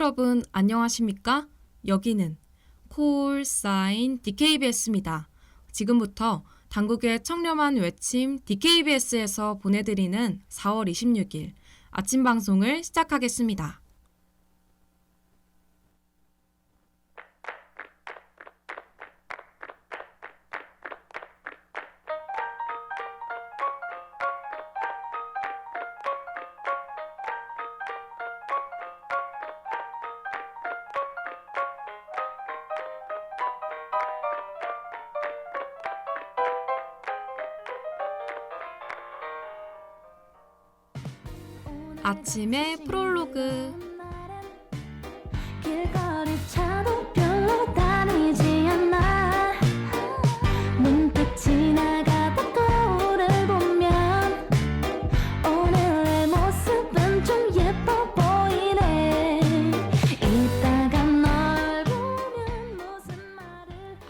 여러분 안녕하십니까? 여기는 콜 사인 DKBS입니다. 지금부터 당국의 청렴한 외침 DKBS에서 보내드리는 4월 26일 아침 방송을 시작하겠습니다. 아침의 프롤로그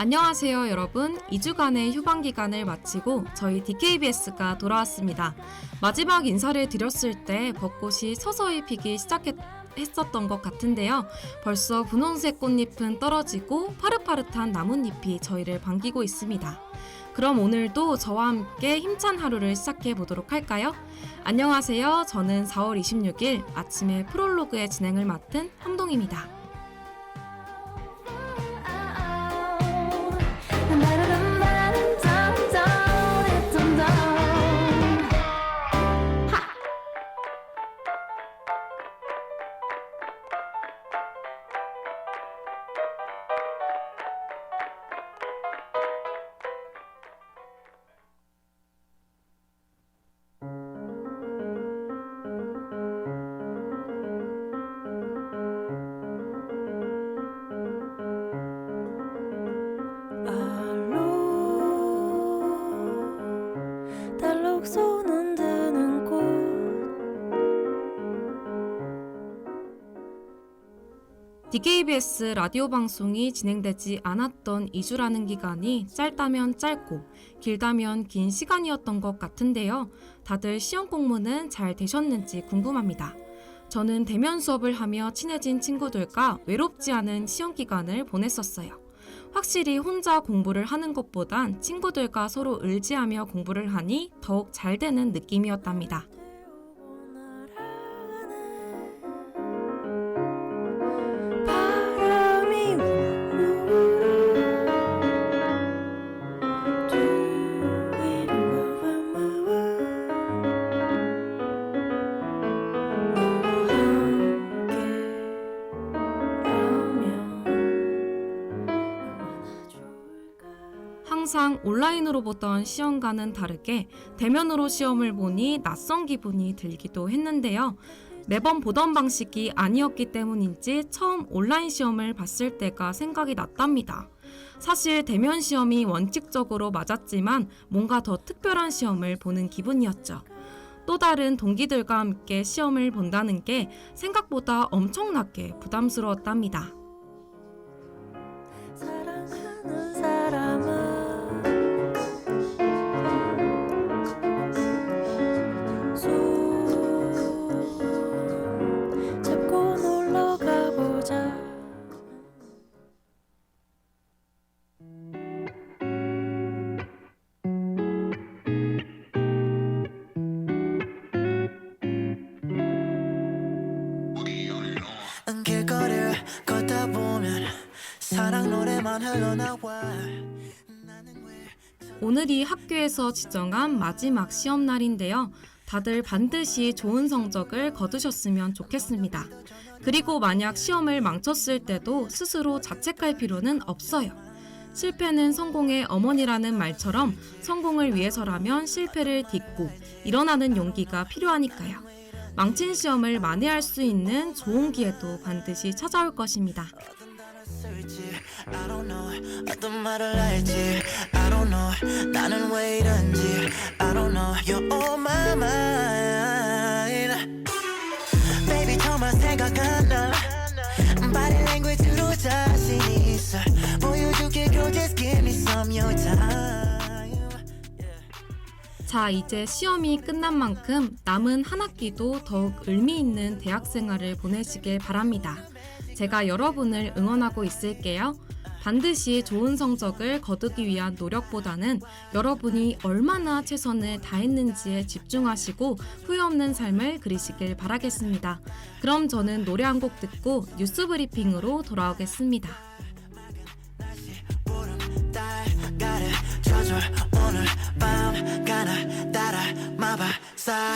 안녕하세요 여러분. 2주간의 휴방 기간을 마치고 저희 DKBS가 돌아왔습니다. 마지막 인사를 드렸을 때 벚꽃이 서서히 피기 시작했었던 것 같은데요. 벌써 분홍색 꽃잎은 떨어지고 파릇파릇한 나뭇잎이 저희를 반기고 있습니다. 그럼 오늘도 저와 함께 힘찬 하루를 시작해 보도록 할까요? 안녕하세요. 저는 4월 26일 아침에 프롤로그의 진행을 맡은 함동입니다 DKBS 라디오 방송이 진행되지 않았던 2주라는 기간이 짧다면 짧고 길다면 긴 시간이었던 것 같은데요. 다들 시험 공부는 잘 되셨는지 궁금합니다. 저는 대면 수업을 하며 친해진 친구들과 외롭지 않은 시험 기간을 보냈었어요. 확실히 혼자 공부를 하는 것보단 친구들과 서로 의지하며 공부를 하니 더욱 잘 되는 느낌이었답니다. 온라인으로 보던 시험과는 다르게 대면으로 시험을 보니 낯선 기분이 들기도 했는데요. 매번 보던 방식이 아니었기 때문인지 처음 온라인 시험을 봤을 때가 생각이 났답니다. 사실 대면 시험이 원칙적으로 맞았지만 뭔가 더 특별한 시험을 보는 기분이었죠. 또 다른 동기들과 함께 시험을 본다는 게 생각보다 엄청나게 부담스러웠답니다. 사랑하는 사람은 오늘이 학교에서 지정한 마지막 시험 날인데요. 다들 반드시 좋은 성적을 거두셨으면 좋겠습니다. 그리고 만약 시험을 망쳤을 때도 스스로 자책할 필요는 없어요. 실패는 성공의 어머니라는 말처럼 성공을 위해서라면 실패를 딛고 일어나는 용기가 필요하니까요. 망친 시험을 만회할 수 있는 좋은 기회도 반드시 찾아올 것입니다. 어떤 말을 할지 I don't know. 나는 왜 이런지 I don't know. You're on my mind. Baby 정말 생각 안나? Body language로 자신이 있어. 보여줄게 girl just give me some your time. 자, 이제 시험이 끝난 만큼 남은 한 학기도 더욱 의미 있는 대학 생활을 보내시길 바랍니다. 제가 여러분을 응원하고 있을게요. 반드시 좋은 성적을 거두기 위한 노력보다는 여러분이 얼마나 최선을 다했는지에 집중하시고 후회 없는 삶을 그리시길 바라겠습니다. 그럼 저는 노래 한 곡 듣고 뉴스 브리핑으로 돌아오겠습니다. 오늘 밤 가나 따라 마바사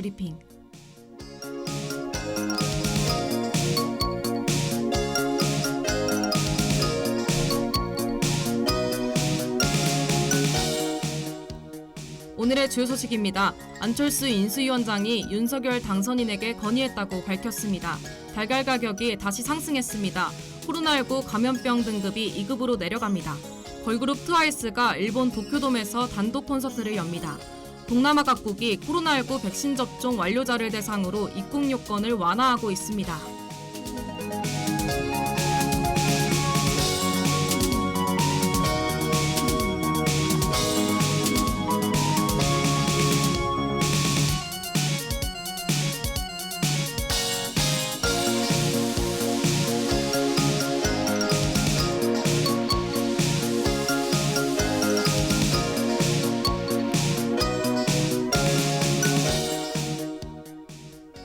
브리핑 오늘의 주요 소식입니다. 안철수 인수위원장이 윤석열 당선인에게 건의했다고 밝혔습니다. 달걀 가격이 다시 상승했습니다. 코로나19 감염병 등급이 2급으로 내려갑니다. 걸그룹 트와이스가 일본 도쿄돔에서 단독 콘서트를 엽니다. 동남아 각국이 코로나19 백신 접종 완료자를 대상으로 입국 요건을 완화하고 있습니다.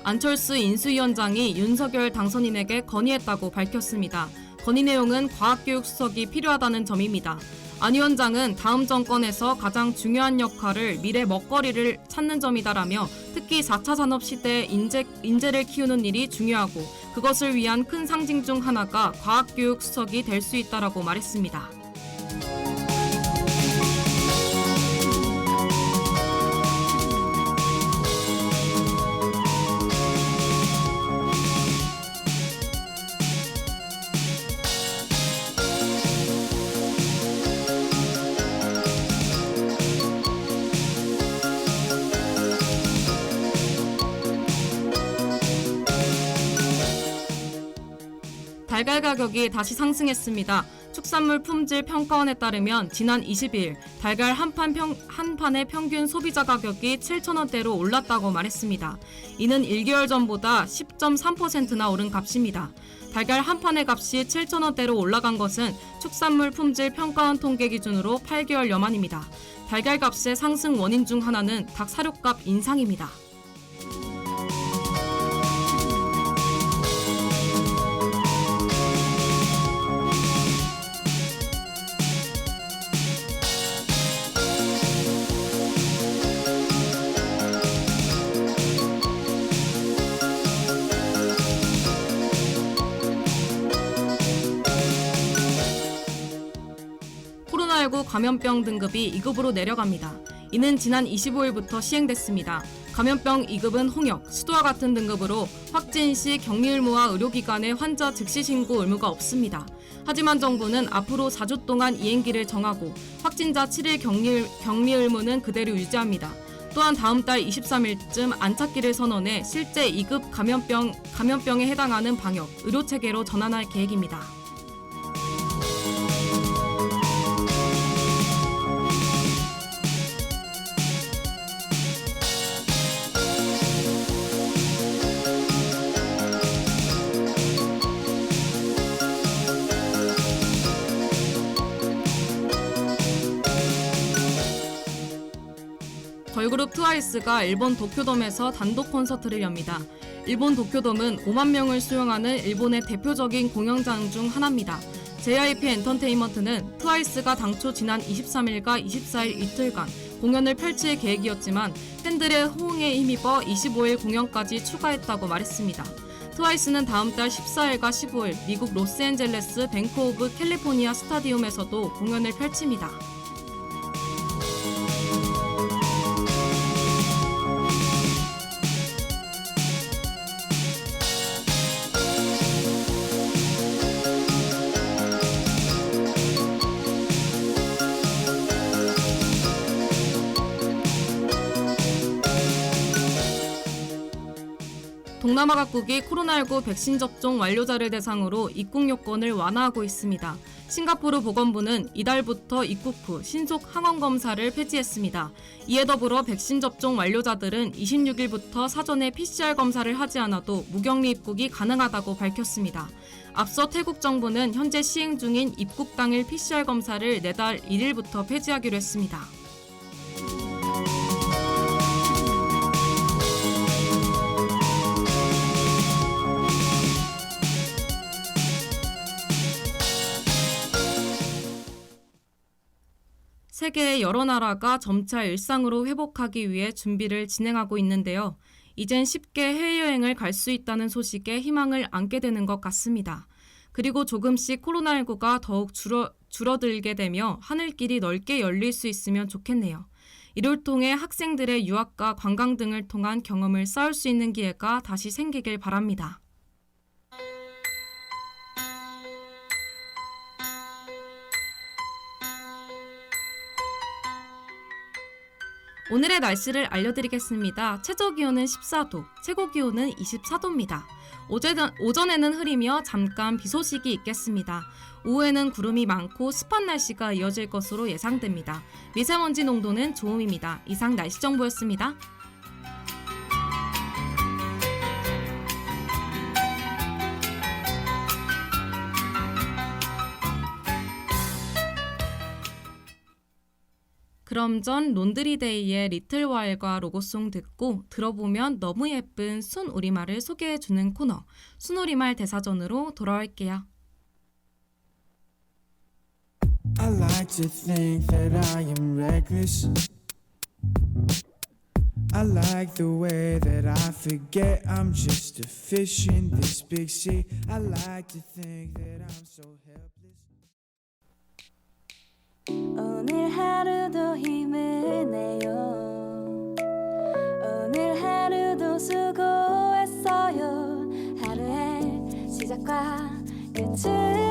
안철수 인수위원장이 윤석열 당선인에게 건의했다고 밝혔습니다. 건의 내용은 과학교육 수석이 필요하다는 점입니다. 안 위원장은 다음 정권에서 가장 중요한 역할을 미래 먹거리를 찾는 점이다라며 특히 4차 산업 시대에 인재, 인재를 키우는 일이 중요하고 그것을 위한 큰 상징 중 하나가 과학교육 수석이 될 수 있다라고 말했습니다. 달걀 가격이 다시 상승했습니다. 축산물 품질 평가원에 따르면 지난 20일 달걀 한, 판 평, 한 판의 평균 소비자 가격이 7,000원대로 올랐다고 말했습니다. 이는 1개월 전보다 10.3%나 오른 값입니다. 달걀 한 판의 값이 7,000원대로 올라간 것은 축산물 품질 평가원 통계 기준으로 8개월여 만입니다. 달걀 값의 상승 원인 중 하나는 닭 사료값 인상입니다. 감염병 등급이 2급으로 내려갑니다. 이는 지난 25일부터 시행됐습니다. 감염병 2급은 홍역, 수도와 같은 등급으로 확진 시 격리 의무와 의료기관에 환자 즉시 신고 의무가 없습니다. 하지만 정부는 앞으로 4주 동안 이행기를 정하고 확진자 7일 격리, 격리 의무는 그대로 유지합니다. 또한 다음 달 23일쯤 안착기를 선언해 실제 2급 감염병, 감염병에 해당하는 방역, 의료 체계로 전환할 계획입니다. 트와이스가 일본 도쿄돔에서 단독 콘서트를 엽니다. 일본 도쿄돔은 5만 명을 수용하는 일본의 대표적인 공연장 중 하나입니다. JYP 엔터테인먼트는 트와이스가 당초 지난 23일과 24일 이틀간 공연을 펼칠 계획이었지만 팬들의 호응에 힘입어 25일 공연까지 추가했다고 말했습니다. 트와이스는 다음 달 14일과 15일 미국 로스앤젤레스 뱅크 오브 캘리포니아 스타디움에서도 공연을 펼칩니다. 동남아 각국이 코로나19 백신 접종 완료자를 대상으로 입국 요건을 완화하고 있습니다. 싱가포르 보건부는 이달부터 입국 후 신속 항원 검사를 폐지했습니다. 이에 더불어 백신 접종 완료자들은 26일부터 사전에 PCR 검사를 하지 않아도 무격리 입국이 가능하다고 밝혔습니다. 앞서 태국 정부는 현재 시행 중인 입국 당일 PCR 검사를 내달 1일부터 폐지하기로 했습니다. 세계의 여러 나라가 점차 일상으로 회복하기 위해 준비를 진행하고 있는데요. 이젠 쉽게 해외여행을 갈 수 있다는 소식에 희망을 안게 되는 것 같습니다. 그리고 조금씩 코로나19가 더욱 줄어, 줄어들게 되며 하늘길이 넓게 열릴 수 있으면 좋겠네요. 이를 통해 학생들의 유학과 관광 등을 통한 경험을 쌓을 수 있는 기회가 다시 생기길 바랍니다. 오늘의 날씨를 알려드리겠습니다. 최저 기온은 14도, 최고 기온은 24도입니다. 오전, 오전에는 흐리며 잠깐 비 소식이 있겠습니다. 오후에는 구름이 많고 습한 날씨가 이어질 것으로 예상됩니다. 미세먼지 농도는 좋음입니다. 이상 날씨 정보였습니다. 그럼 전 론드리데이의 리틀 와일과 로고송 듣고 들어보면 너무 예쁜 순 우리말을 소개해주는 코너 순 우리말 대사전으로 돌아올게요. I like to think that I am reckless. I like the way that I forget I'm just a fish in this big sea. I like to think that I'm so helpless. 오늘 하루도 힘을 내요. 오늘 하루도 수고했어요. 하루의 시작과 끝을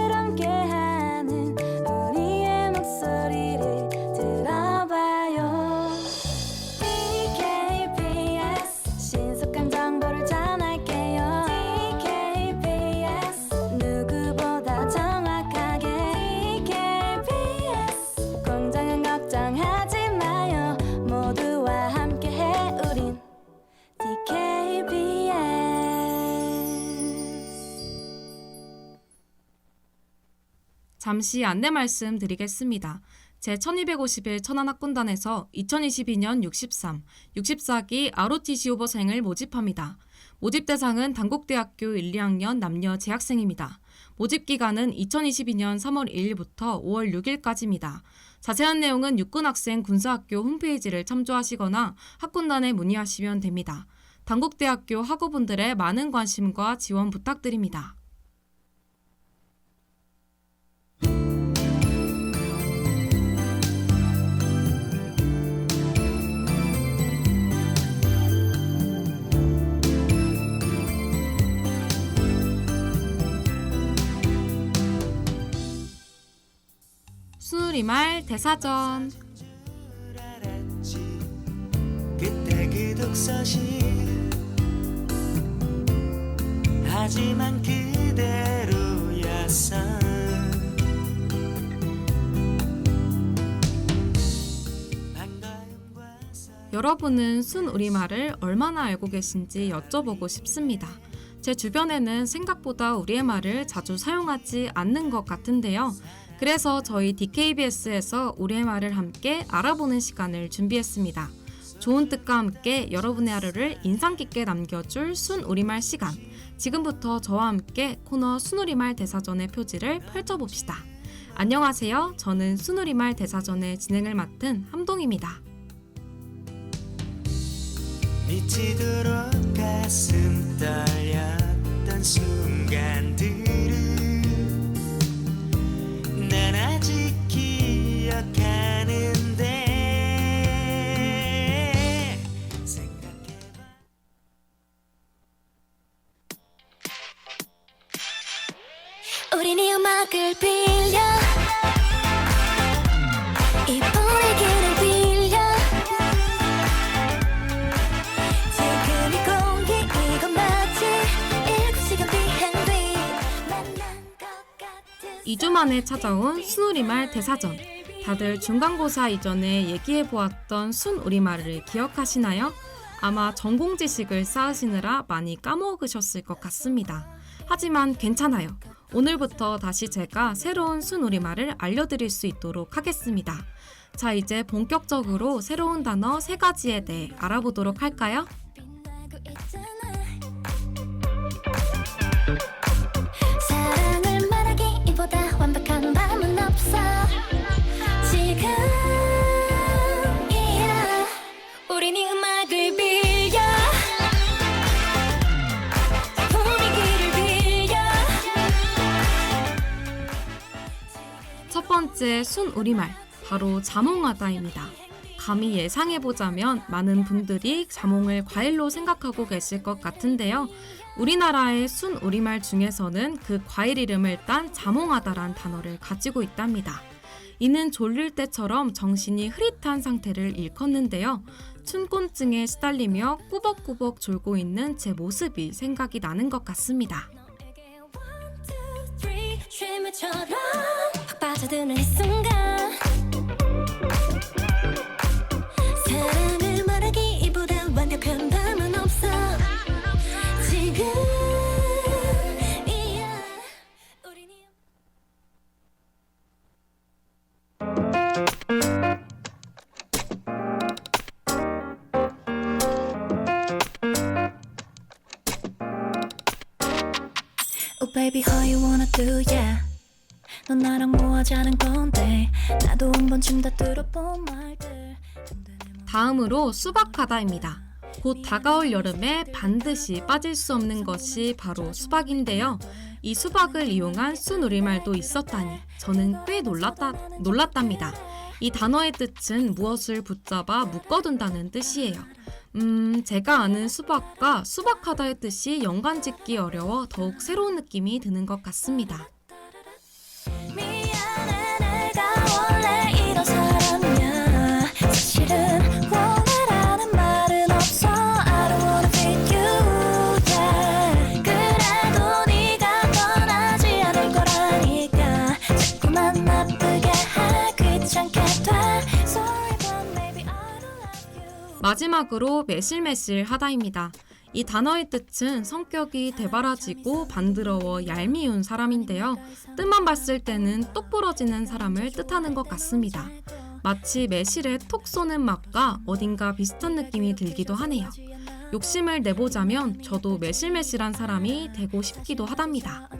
잠시 안내 말씀 드리겠습니다. 제1251 천안학군단에서 2022년 63, 64기 ROTC 후보생을 모집합니다. 모집 대상은 단국대학교 1, 2학년 남녀 재학생입니다. 모집 기간은 2022년 3월 1일부터 5월 6일까지입니다. 자세한 내용은 육군학생 군사학교 홈페이지를 참조하시거나 학군단에 문의하시면 됩니다. 단국대학교 학우분들의 많은 관심과 지원 부탁드립니다. 순우리말 대사전 하지만 그대로였어 여러분은 순우리말을 얼마나 알고 계신지 여쭤보고 싶습니다. 제 주변에는 생각보다 우리의 말을 자주 사용하지 않는 것 같은데요. 그래서 저희 DKBS에서 우리의 말을 함께 알아보는 시간을 준비했습니다. 좋은 뜻과 함께 여러분의 하루를 인상 깊게 남겨줄 순우리말 시간. 지금부터 저와 함께 코너 순우리말 대사전의 표지를 펼쳐봅시다. 안녕하세요. 저는 순우리말 대사전의 진행을 맡은 함동입니다. 미치도록 가슴 떨렸던 순 2주 만에 찾아온 순우리말 대사전. 다들 중간고사 이전에 얘기해 보았던 순우리말을 기억하시나요? 아마 전공 지식을 쌓으시느라 많이 까먹으셨을 것 같습니다. 하지만 괜찮아요. 오늘부터 다시 제가 새로운 순우리말을 알려드릴 수 있도록 하겠습니다. 자, 이제 본격적으로 새로운 단어 세 가지에 대해 알아보도록 할까요? 첫 번째 순우리말 바로 자몽하다입니다. 감히 예상해보자면 많은 분들이 자몽을 과일로 생각하고 계실 것 같은데요. 우리나라의 순우리말 중에서는 그 과일 이름을 딴 자몽하다란 단어를 가지고 있답니다. 이는 졸릴 때처럼 정신이 흐릿한 상태를 일컫는데요. 춘곤증에 시달리며 꾸벅꾸벅 졸고 있는 제 모습이 생각이 나는 것 같습니다. 빠져드는 이 순간. 사랑을 말하기보다 완벽한 밤은 없어. 지금이야 우린 이 Oh baby how you wanna do yeah 넌 나랑 뭐 하자는 건데 나도 한 번쯤 다 들어본 말들 맘- 다음으로 수박하다입니다. 곧 다가올 여름에 반드시 빠질 수 없는 것이 바로 수박인데요. 이 수박을 이용한 순우리말도 있었다니 저는 꽤 놀랐다, 놀랐답니다. 이 단어의 뜻은 무엇을 붙잡아 묶어둔다는 뜻이에요. 음, 제가 아는 수박과 수박하다의 뜻이 연관짓기 어려워 더욱 새로운 느낌이 드는 것 같습니다. 마지막으로 매실매실 하다입니다. 이 단어의 뜻은 성격이 대바라지고 반드러워 얄미운 사람인데요. 뜻만 봤을 때는 똑 부러지는 사람을 뜻하는 것 같습니다. 마치 매실에 톡 쏘는 맛과 어딘가 비슷한 느낌이 들기도 하네요. 욕심을 내보자면 저도 매실매실한 사람이 되고 싶기도 하답니다.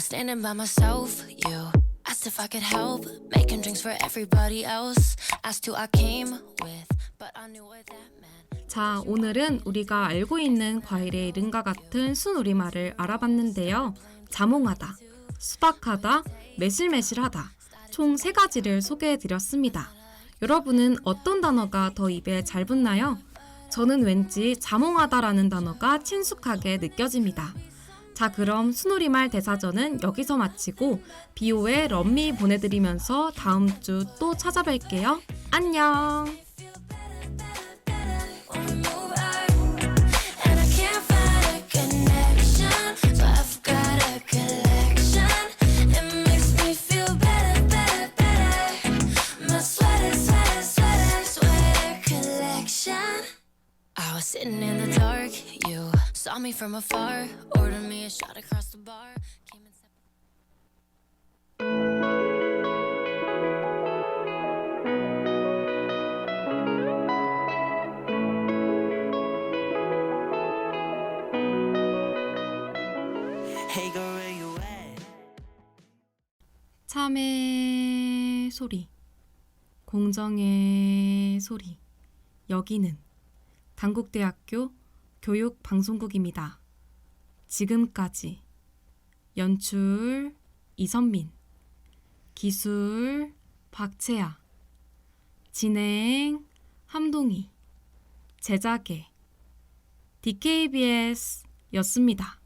Was standing by myself, you asked if I could help, making drinks for everybody else. Asked who I came with, but I knew what that meant. 자, 오늘은 우리가 알고 있는 과일의 이름과 같은 순우리말을 알아봤는데요. 자몽하다, 수박하다, 매실매실하다. 총 세 가지를 소개해 드렸습니다. 여러분은 어떤 단어가 더 입에 잘 붙나요? 저는 왠지 자몽하다라는 단어가 친숙하게 느껴집니다. 자, 그럼 순우리말 대사전은 여기서 마치고 비오의 럼미 보내드리면서 다음 주 또 찾아뵐게요. 안녕! sitting in the dark, you saw me from afar, ordered me a shot across the bar. Came and sat- Hey girl, where you at? 참의 소리, 공정의 소리, 여기는 단국대학교 교육 방송국입니다. 지금까지 연출 이선민, 기술 박채아, 진행 함동희, 제작의 DKBS 였습니다.